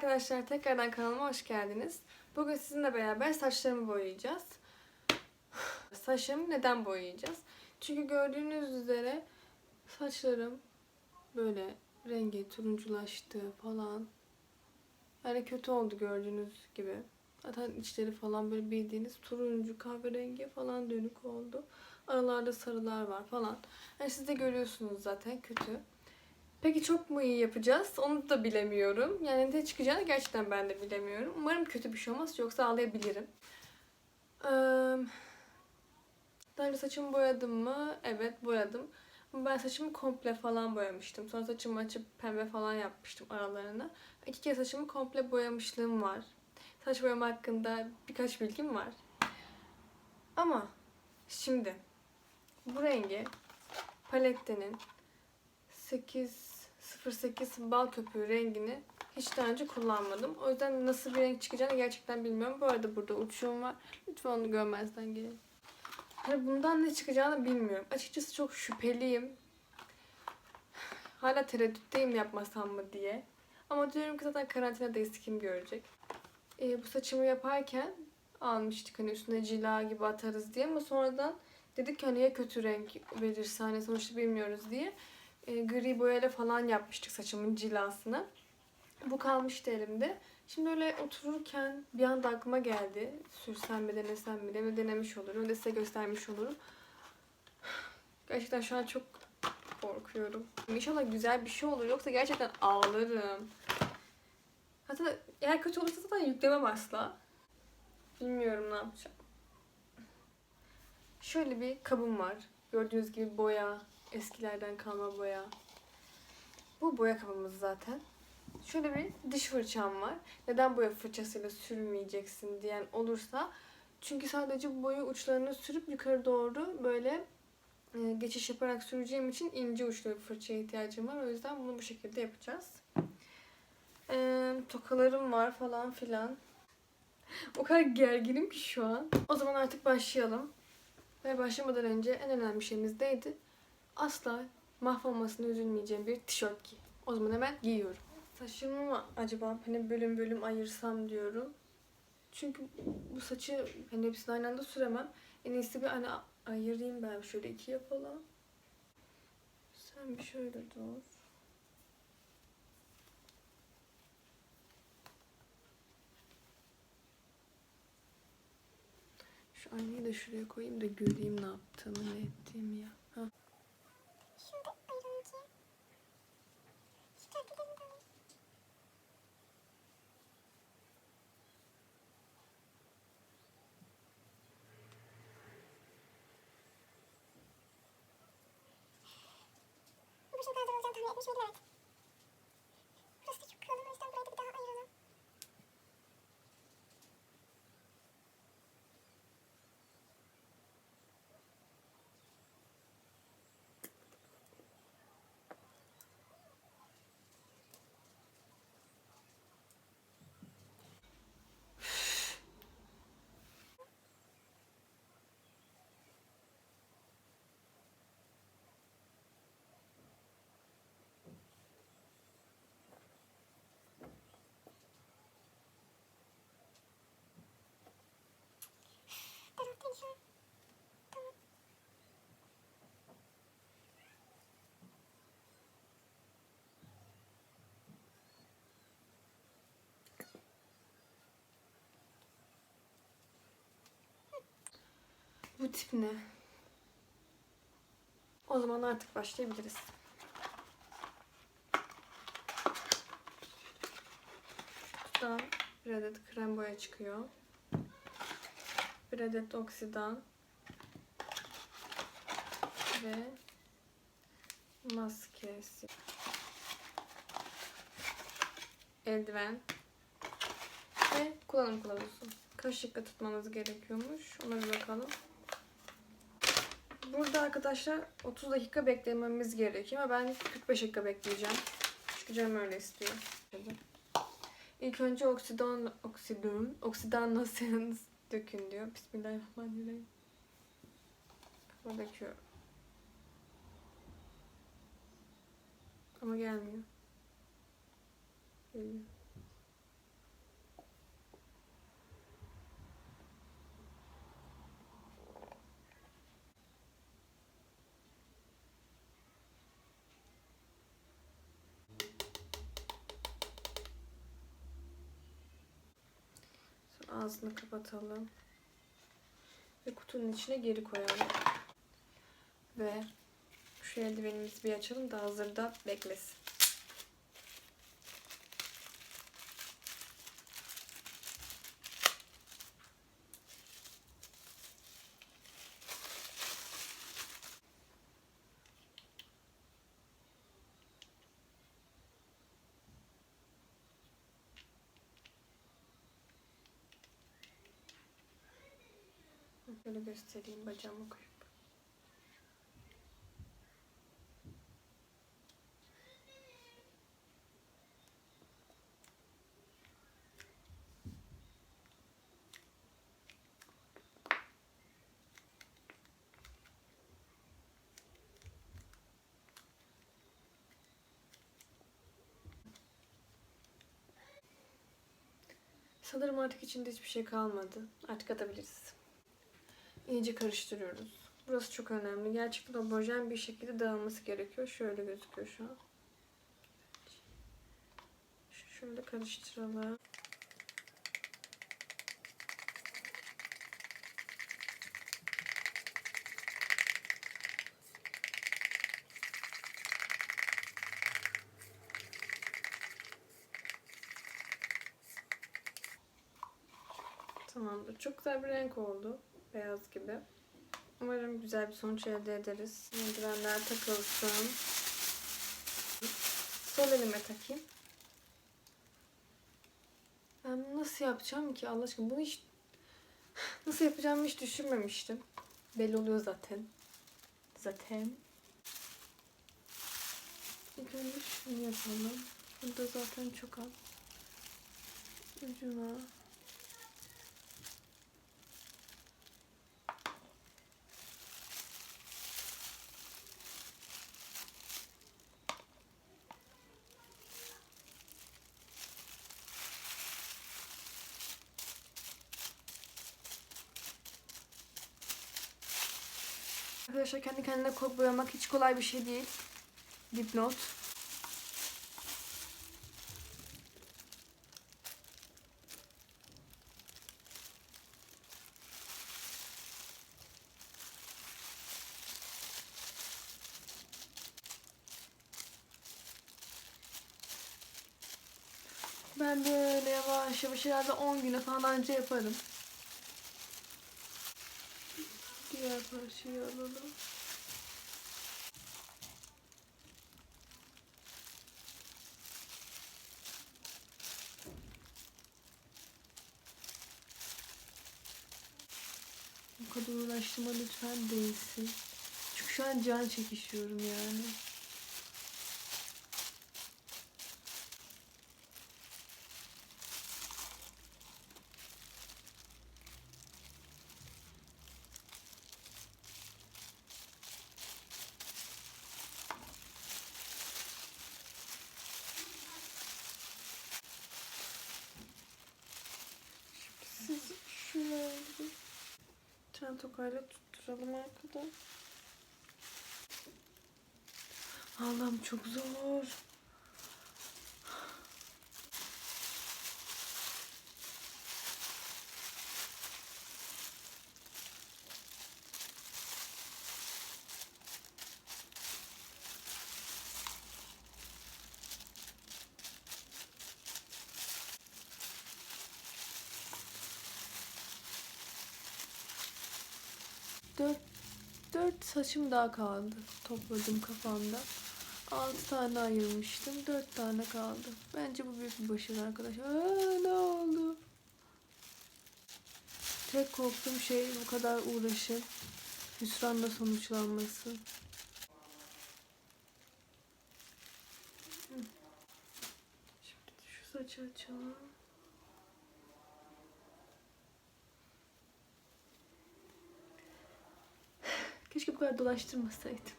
arkadaşlar, tekrardan kanalıma hoş geldiniz. Bugün sizinle beraber saçlarımı boyayacağız. Saçlarımı neden boyayacağız? Çünkü gördüğünüz üzere saçlarım böyle rengi turunculaştı falan. Yani kötü oldu gördüğünüz gibi. Zaten içleri falan böyle bildiğiniz turuncu kahverengi falan dönük oldu. Aralarda sarılar var falan. Yani siz de görüyorsunuz zaten kötü. Peki çok mu iyi yapacağız? Onu da bilemiyorum. Yani ne çıkacağını gerçekten ben de bilemiyorum. Umarım kötü bir şey olmaz yoksa ağlayabilirim. Daha önce saçımı boyadım mı? Evet boyadım. Ben saçımı komple falan boyamıştım. Sonra saçımı açıp pembe falan yapmıştım aralarına. İki kez saçımı komple boyamışlığım var. Saç boyama hakkında birkaç bilgim var. Ama şimdi bu rengi palettenin 808 bal köpüğü rengini hiç daha önce kullanmadım. O yüzden nasıl bir renk çıkacağını gerçekten bilmiyorum. Bu arada burada uçuşum var. Lütfen onu görmezden gelin. Hani bundan ne çıkacağını bilmiyorum. Açıkçası çok şüpheliyim. Hala tereddütteyim yapmasam mı diye. Ama diyorum ki zaten karantinadayız kim görecek. Ee, bu saçımı yaparken almıştık hani üstüne cila gibi atarız diye ama sonradan dedik ki hani ya kötü renk verirse hani sonuçta bilmiyoruz diye e, gri boyayla falan yapmıştık saçımın cilasını. Bu kalmıştı elimde. Şimdi öyle otururken bir anda aklıma geldi. Sürsem mi denesem mi de mi denemiş olurum. de size göstermiş olurum. Gerçekten şu an çok korkuyorum. İnşallah güzel bir şey olur. Yoksa gerçekten ağlarım. Hatta eğer kötü olursa zaten yüklemem asla. Bilmiyorum ne yapacağım. Şöyle bir kabım var. Gördüğünüz gibi boya, eskilerden kalma boya. Bu boya kabımız zaten. Şöyle bir diş fırçam var. Neden boya fırçasıyla sürmeyeceksin diyen olursa çünkü sadece boya uçlarını sürüp yukarı doğru böyle e, geçiş yaparak süreceğim için ince uçlu bir fırçaya ihtiyacım var. O yüzden bunu bu şekilde yapacağız. E, tokalarım var falan filan. O kadar gerginim ki şu an. O zaman artık başlayalım. Ve başlamadan önce en önemli şeyimiz neydi? Asla mahvolmasına üzülmeyeceğim bir tişört giy. O zaman hemen giyiyorum. Saçımı mı acaba hani bölüm bölüm ayırsam diyorum. Çünkü bu saçı hani hepsini aynı anda süremem. En iyisi bir hani ayırayım ben şöyle ikiye falan. Sen bir şöyle dur. Şu aynayı da şuraya koyayım da göreyim ne yaptığımı, ne ettiğimi ya. Görüşmek üzere. Bu tip ne? O zaman artık başlayabiliriz. Kutudan bir adet krem boya çıkıyor. Bir adet oksidan. Ve maskesi. Eldiven. Ve kullanım kılavuzu. Kaç dakika tutmamız gerekiyormuş. Ona bir bakalım. Burada arkadaşlar 30 dakika beklememiz gerekiyor ama ben 45 dakika bekleyeceğim. Çünkü canım öyle istiyor. İlk önce oksidan, oksidan, oksidanla seans dökün diyor. Bismillahirrahmanirrahim. Kafa döküyor. Ama gelmiyor. Geliyor. Ağzını kapatalım. Ve kutunun içine geri koyalım. Ve şu eldivenimizi bir açalım da hazırda beklesin. Böyle göstereyim bacağımı koyup. Sanırım artık içinde hiçbir şey kalmadı. Artık atabiliriz. İyice karıştırıyoruz. Burası çok önemli. Gerçekten homojen bir şekilde dağılması gerekiyor. Şöyle gözüküyor şu an. Şöyle karıştıralım. Tamamdır. Çok güzel bir renk oldu. Beyaz gibi. Umarım güzel bir sonuç elde ederiz. Eldivenler takılsın. Sol elime takayım. Ben nasıl yapacağım ki Allah aşkına? Bunu hiç nasıl yapacağımı hiç düşünmemiştim. Belli oluyor zaten. Zaten. İlk önce şunu yapalım. Burada zaten çok az. Ucuna. Arkadaşlar kendi kendine kod boyamak hiç kolay bir şey değil. Dipnot. Ben böyle yavaş yavaş herhalde 10 güne falan anca yaparım. Diğer parçayı alalım. Bu kadar uğraştığıma lütfen değilsin. Çünkü şu an can çekişiyorum yani. Siz şuraya bir tane tokayla tutturalım arkada. Allah'ım çok zor. Saçım daha kaldı. Topladım kafamda. Altı tane ayırmıştım. Dört tane kaldı. Bence bu büyük bir başarı arkadaşlar. Ne oldu? Tek korktuğum şey bu kadar uğraşın. Hüsranla sonuçlanması. Şimdi şu saçı açalım. Keşke bu kadar dolaştırmasaydım.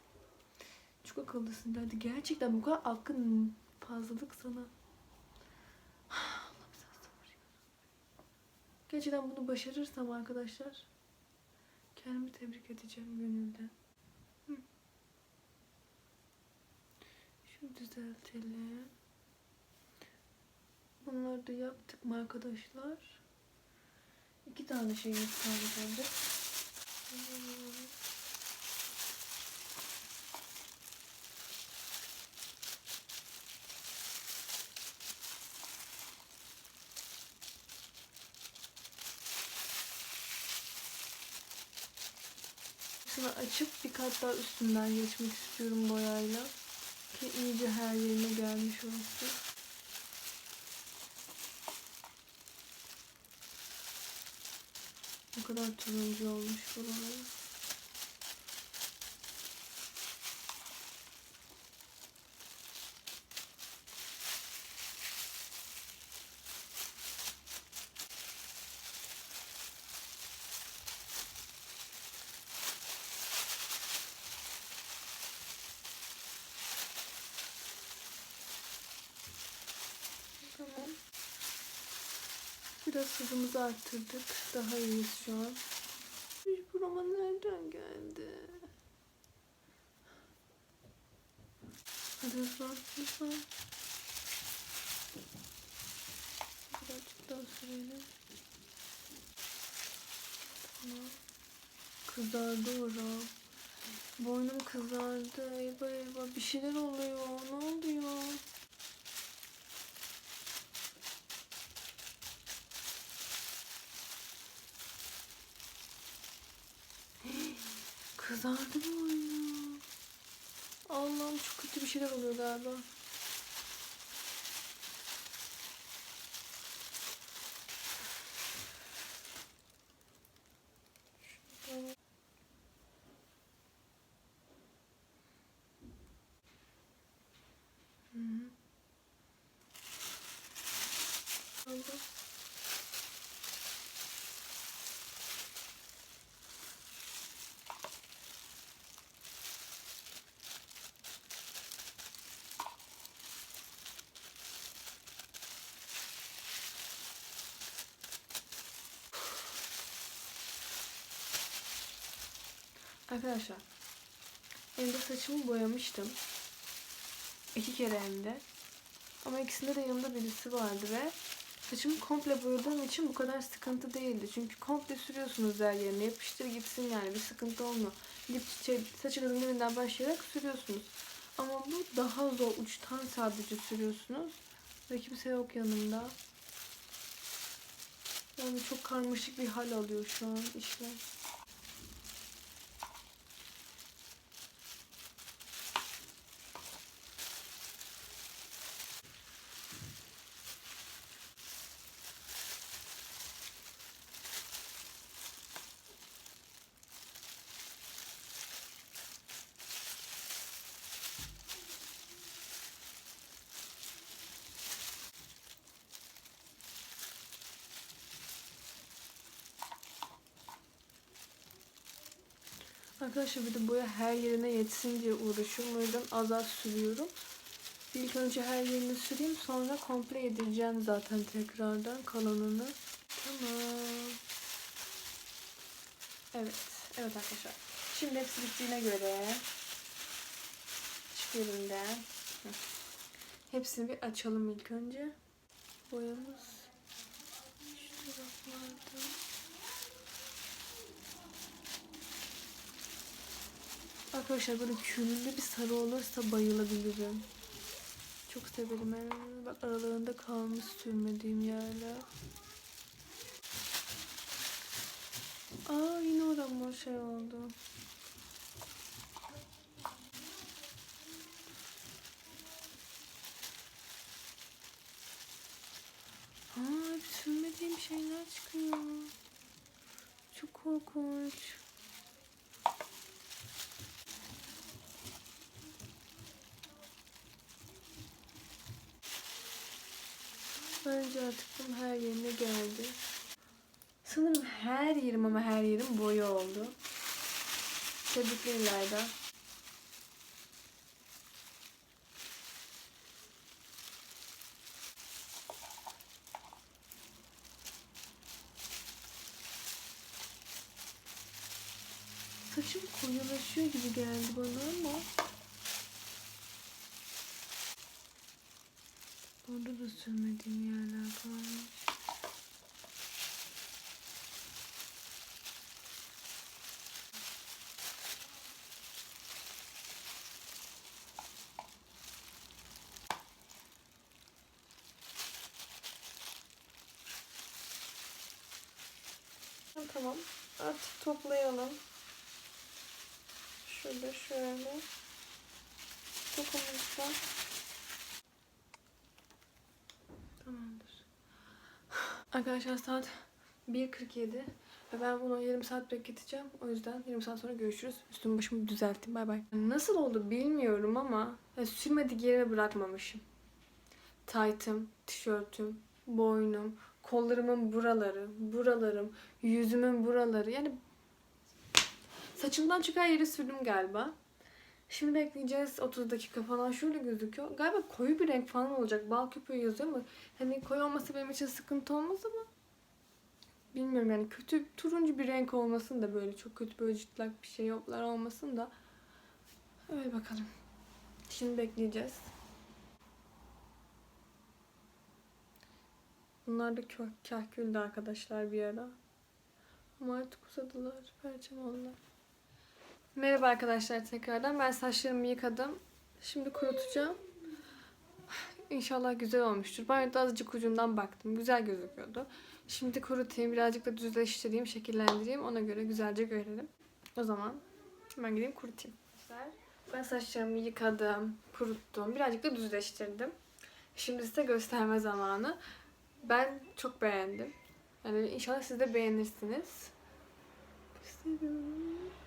Çok akıllısın derdi. Gerçekten bu kadar aklın fazlalık sana. Gerçekten bunu başarırsam arkadaşlar kendimi tebrik edeceğim gönülden. Şunu düzeltelim. Bunları da yaptık mı arkadaşlar? İki tane şeyimiz kaldı. Şunu açıp bir kat daha üstünden geçmek istiyorum boyayla. Ki iyice her yerine gelmiş olsun. Ne kadar turuncu olmuş buralar. Tamam. Biraz hızımızı arttırdık. Daha iyiyiz şu an. Bir burama nereden geldi? Hadi hızlan, hızlan. Birazcık daha sürelim. Tamam. Kızardı oram. Boynum kızardı. Eyvah eyvah. Bir şeyler oluyor. Ne oluyor? Kızardı mı oyunu? Allah'ım çok kötü bir şeyler oluyor galiba. Arkadaşlar, evde saçımı boyamıştım. İki kere hem de. Ama ikisinde de yanımda birisi vardı ve saçımı komple boyadığım için bu kadar sıkıntı değildi. Çünkü komple sürüyorsunuz her yerine. Yapıştır gitsin yani bir sıkıntı olmuyor. Dip şey, saçınızın dibinden başlayarak sürüyorsunuz. Ama bu daha zor. Uçtan sadece sürüyorsunuz. Ve kimse yok yanımda. Yani çok karmaşık bir hal alıyor şu an işler. Arkadaşlar bir de boya her yerine yetsin diye uğraşıyorum. O yüzden az az sürüyorum. İlk önce her yerini süreyim. Sonra komple yedireceğim zaten tekrardan kalanını. Tamam. Evet. Evet arkadaşlar. Şimdi hepsi bittiğine göre hiçbirinden hepsini bir açalım ilk önce. Boyamız şu taraflarda. Arkadaşlar böyle küllü bir sarı olursa bayılabilirim. Çok severim yani. Bak aralarında kalmış sürmediğim yerler. Aa yine oram mor şey oldu. Aa hep sürmediğim şeyler çıkıyor. Çok korkunç. Artık bunun her yerine geldi. Sanırım her yerim ama her yerim boya oldu. Tebrikler İlayda. Saçım koyulaşıyor gibi geldi bana ama da sürmediğim yerler varmış. Tamam. Artık toplayalım. Şurada şöyle. Dokumuzda Arkadaşlar saat 1.47 ve ben bunu yarım saat bekleteceğim. O yüzden yarım saat sonra görüşürüz. Üstümü başımı düzelteyim. Bay bay. Nasıl oldu bilmiyorum ama ya, sürmedik yerine bırakmamışım. Taytım, tişörtüm, boynum, kollarımın buraları, buralarım, yüzümün buraları. Yani saçımdan çıkan yeri sürdüm galiba. Şimdi bekleyeceğiz 30 dakika falan şöyle gözüküyor. Galiba koyu bir renk falan olacak. Bal köpüğü yazıyor ama hani koyu olması benim için sıkıntı olmaz ama bilmiyorum yani kötü turuncu bir renk olmasın da böyle çok kötü böyle cıtlak bir şey yoklar olmasın da öyle bakalım. Şimdi bekleyeceğiz. Bunlar da kahküldü arkadaşlar bir ara. Ama artık uzadılar. Perçem oldular. Merhaba arkadaşlar tekrardan. Ben saçlarımı yıkadım. Şimdi kurutacağım. İnşallah güzel olmuştur. De azıcık ucundan baktım. Güzel gözüküyordu. Şimdi kurutayım. Birazcık da düzleştireyim, şekillendireyim. Ona göre güzelce görelim. O zaman hemen gideyim kurutayım. Ben saçlarımı yıkadım, kuruttum. Birazcık da düzleştirdim. Şimdi size gösterme zamanı. Ben çok beğendim. Yani inşallah siz de beğenirsiniz. Gösteriyorum.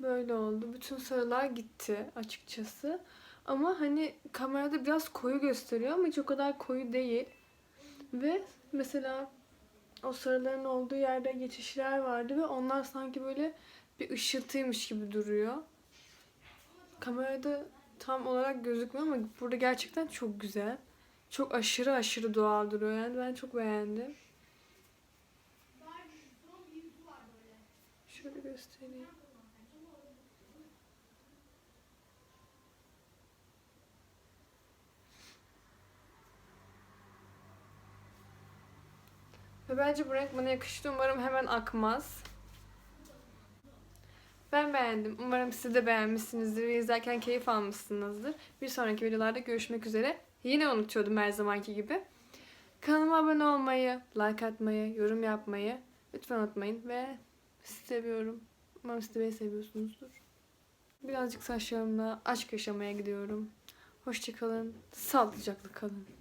Böyle oldu. Bütün sarılar gitti açıkçası. Ama hani kamerada biraz koyu gösteriyor ama hiç o kadar koyu değil. Ve mesela o sarıların olduğu yerde geçişler vardı ve onlar sanki böyle bir ışıltıymış gibi duruyor. Kamerada tam olarak gözükmüyor ama burada gerçekten çok güzel. Çok aşırı aşırı doğal duruyor yani ben çok beğendim. Şöyle göstereyim. Ve bence bu renk bana yakıştı. Umarım hemen akmaz. Ben beğendim. Umarım siz de beğenmişsinizdir ve izlerken keyif almışsınızdır. Bir sonraki videolarda görüşmek üzere. Yine unutuyordum her zamanki gibi. Kanalıma abone olmayı, like atmayı, yorum yapmayı lütfen unutmayın ve sizi seviyorum. Umarım siz de beni seviyorsunuzdur. Birazcık saçlarımla aşk yaşamaya gidiyorum. Hoşçakalın, sağlıcakla kalın.